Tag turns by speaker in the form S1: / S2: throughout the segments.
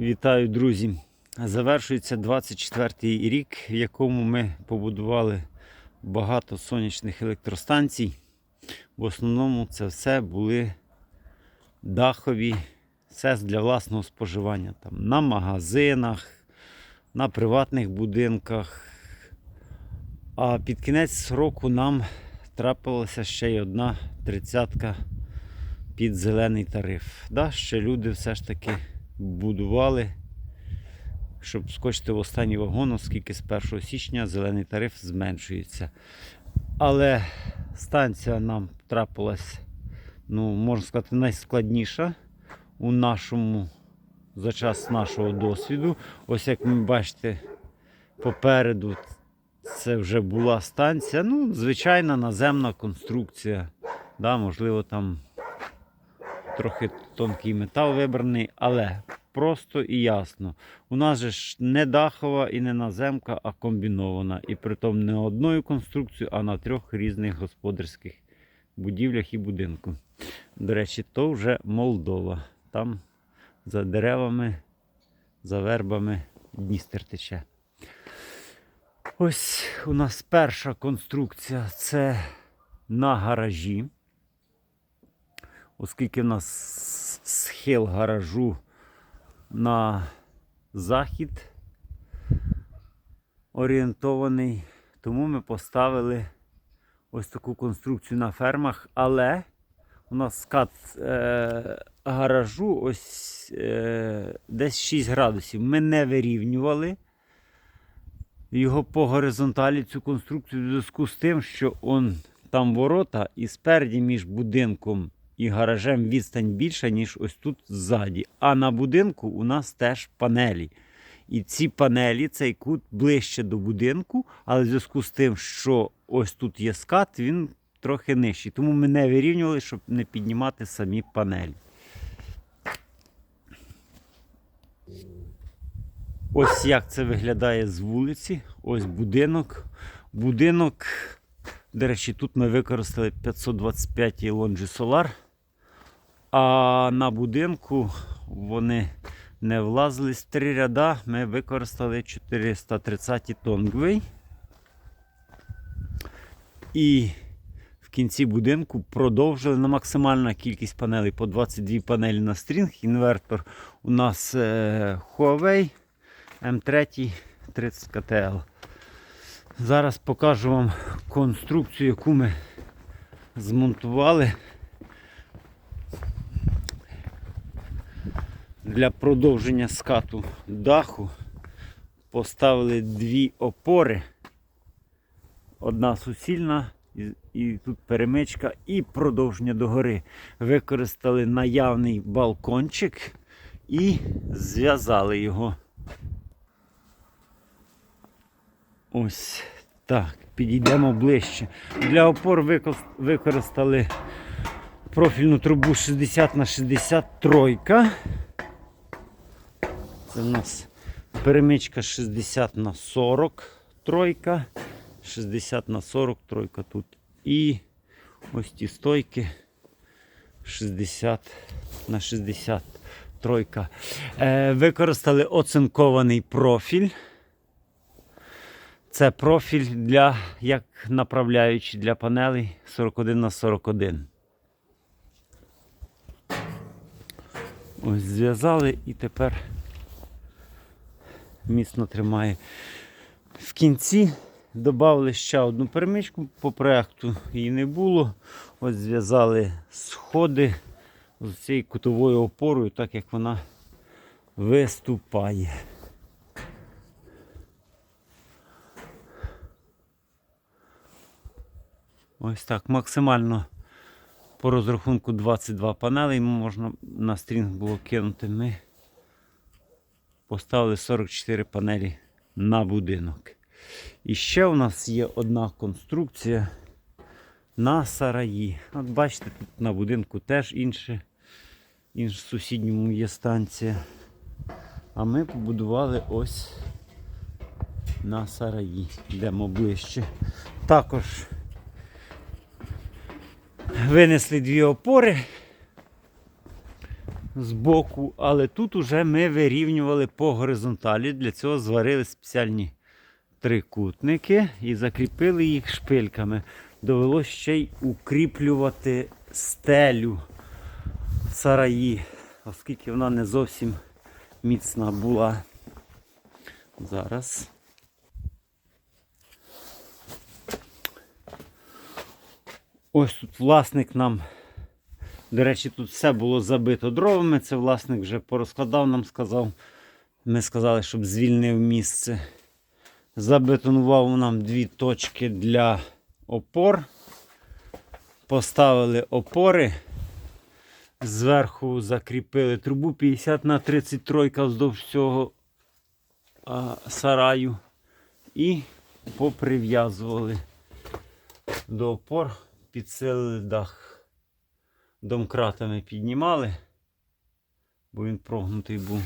S1: Вітаю, друзі! Завершується 24-й рік, в якому ми побудували багато сонячних електростанцій. В основному це все були дахові, все для власного споживання. Там, на магазинах, на приватних будинках. А під кінець року нам трапилася ще й одна тридцятка під зелений тариф. Да, ще люди все ж таки будували, щоб скочити в останній вагон, оскільки з 1 січня зелений тариф зменшується. Але станція нам трапилась, ну, можна сказати, найскладніша у нашому за час нашого досвіду. Ось як ви бачите, попереду це вже була станція. Ну, звичайна наземна конструкція. Да, можливо, там трохи тонкий метал вибраний, але просто і ясно. У нас же ж не дахова і не наземка, а комбінована. І притом не одною конструкцією, а на трьох різних господарських будівлях і будинку. До речі, то вже Молдова. Там за деревами, за вербами Дністер тече. Ось у нас перша конструкція це на гаражі. Оскільки в нас схил гаражу на захід орієнтований, тому ми поставили ось таку конструкцію на фермах, але у нас скат е, гаражу ось е, десь 6 градусів. Ми не вирівнювали його по горизонталі цю конструкцію в зв'язку з тим, що он там ворота і спереді між будинком і гаражем відстань більша, ніж ось тут ззаді. А на будинку у нас теж панелі. І ці панелі, цей кут ближче до будинку, але в зв'язку з тим, що ось тут є скат, він трохи нижчий. Тому ми не вирівнювали, щоб не піднімати самі панелі. Ось як це виглядає з вулиці. Ось будинок. Будинок, до речі, тут ми використали 525 Longi Solar. А на будинку вони не влазили з три ряда. Ми використали 430 Tongway. І в кінці будинку продовжили на максимальна кількість панелей по 22 панелі на стрінг. Інвертор у нас е, Huawei M3 30 KTL. Зараз покажу вам конструкцію, яку ми змонтували для продовження скату даху. Поставили дві опори. Одна суцільна і, тут перемичка і продовження догори. Використали наявний балкончик і зв'язали його. Ось так, підійдемо ближче. Для опор використали профільну трубу 60 на 60 тройка. Це в нас перемичка 60 на 40 тройка, 60 на 40 тройка тут. І ось ті стойки 60 на 60 тройка. Е, використали оцинкований профіль. Це профіль для, як направляючий для панелей 41 на 41. Ось зв'язали і тепер міцно тримає. В кінці додали ще одну перемичку по проекту, її не було. Ось зв'язали сходи з цією кутовою опорою, так як вона виступає. Ось так, максимально по розрахунку 22 панелей можна на стрінг було кинути. Ми поставили 44 панелі на будинок. І ще у нас є одна конструкція на сараї. От бачите, тут на будинку теж інше, інш в сусідньому є станція. А ми побудували ось на сараї. Йдемо ближче. Також винесли дві опори. Збоку, але тут уже ми вирівнювали по горизонталі. Для цього зварили спеціальні трикутники і закріпили їх шпильками. Довелось ще й укріплювати стелю сараї, оскільки вона не зовсім міцна була. Зараз. Ось тут власник нам, до речі, тут все було забито дровами. Це власник вже порозкладав, нам сказав. Ми сказали, щоб звільнив місце. Забетонував нам дві точки для опор. Поставили опори. Зверху закріпили трубу 50 на 33 вздовж цього а, сараю. І поприв'язували до опор, підсилили дах. Домкратами піднімали, бо він прогнутий був.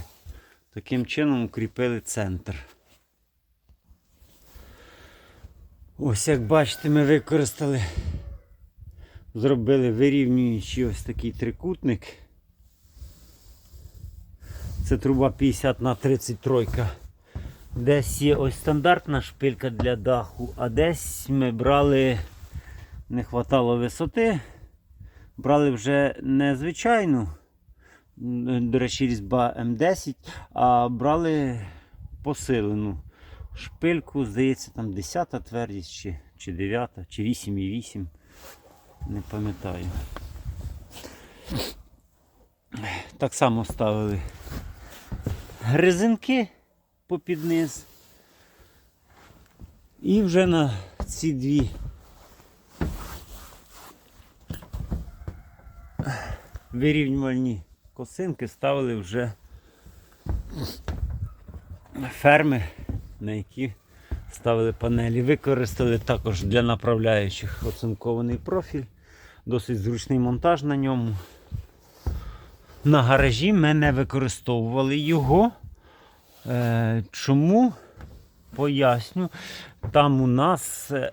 S1: Таким чином укріпили центр. Ось як бачите, ми використали, зробили вирівнюючий ось такий трикутник. Це труба 50 на 33. Десь є ось стандартна шпилька для даху, а десь ми брали, не хватало висоти, брали вже не звичайну, до речі, різьба М10, а брали посилену шпильку, здається, там 10 твердість, чи, чи 9, чи 8,8. Не пам'ятаю. Так само ставили резинки попід низ. І вже на ці дві вирівнювальні косинки ставили вже ферми, на які ставили панелі. Використали також для направляючих оцинкований профіль, досить зручний монтаж на ньому. На гаражі ми не використовували його. Е, чому? Поясню. Там у нас е,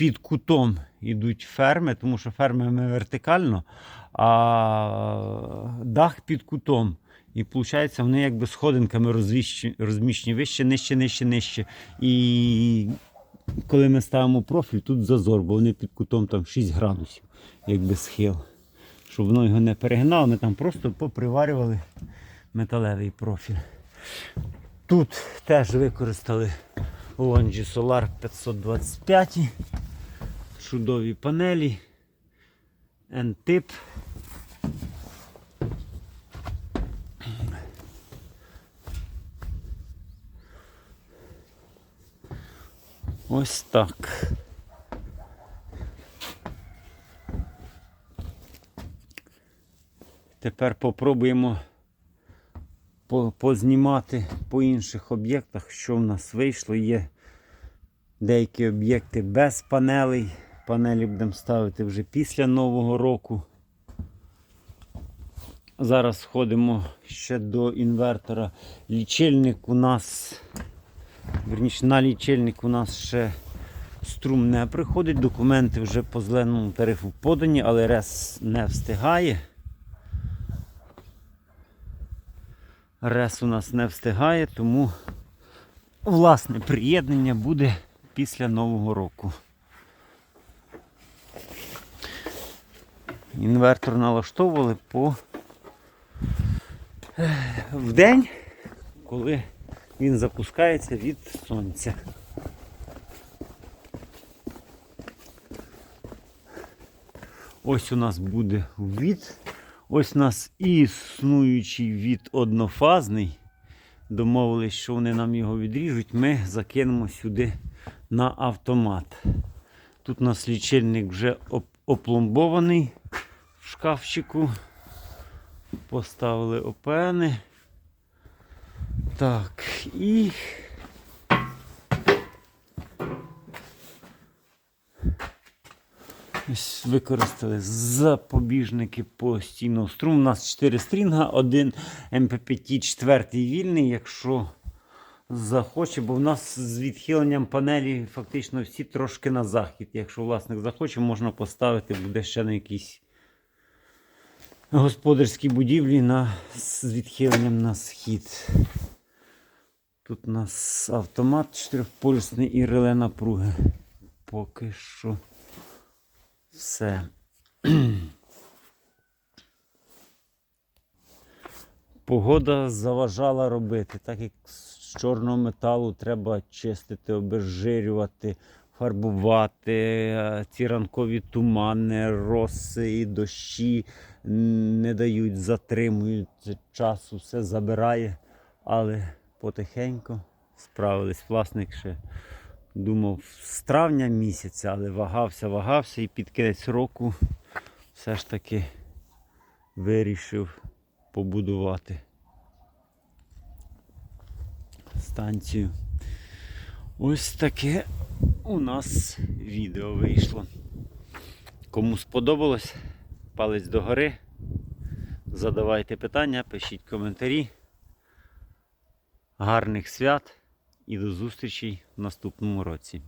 S1: під кутом йдуть ферми, тому що ферми ми вертикально, а дах під кутом. І виходить, вони якби сходинками розміщені вище, нижче, нижче, нижче. І коли ми ставимо профіль, тут зазор, бо вони під кутом там 6 градусів, якби схил. Щоб воно його не перегнало, ми там просто поприварювали металевий профіль. Тут теж використали Longi Solar 525. Чудові панелі. N-тип. Ось так. Тепер попробуємо познімати по інших об'єктах, що в нас вийшло. Є деякі об'єкти без панелей. Панелі будемо ставити вже після Нового року. Зараз ходимо ще до інвертора. Лічильник у нас, верніше, на лічильник у нас ще струм не приходить. Документи вже по зеленому тарифу подані, але РЕС не встигає. Рес у нас не встигає, тому власне приєднання буде після Нового року. Інвертор налаштовували по в день, коли він запускається від сонця. Ось у нас буде від. Ось у нас існуючий від однофазний. Домовились, що вони нам його відріжуть. Ми закинемо сюди на автомат. Тут у нас лічильник вже опломбований шкафчику. Поставили опени. Так, і Ось використали запобіжники постійного струму. У нас 4 стрінга, один МП5, четвертий вільний, якщо захоче, бо в нас з відхиленням панелі фактично всі трошки на захід. Якщо власник захоче, можна поставити, буде ще на якийсь господарські будівлі на, з відхиленням на схід. Тут у нас автомат чотирьохполюсний і реле напруги. Поки що все. Погода заважала робити, так як з чорного металу треба чистити, обезжирювати, фарбувати. е, Ці ранкові тумани, роси і дощі не дають, затримують часу, все забирає. Але потихеньку справились. Власник ще думав з травня місяця, але вагався, вагався і під кінець року все ж таки вирішив побудувати станцію. Ось таке у нас відео вийшло. Кому сподобалось, палець догори. Задавайте питання, пишіть коментарі. Гарних свят і до зустрічі в наступному році.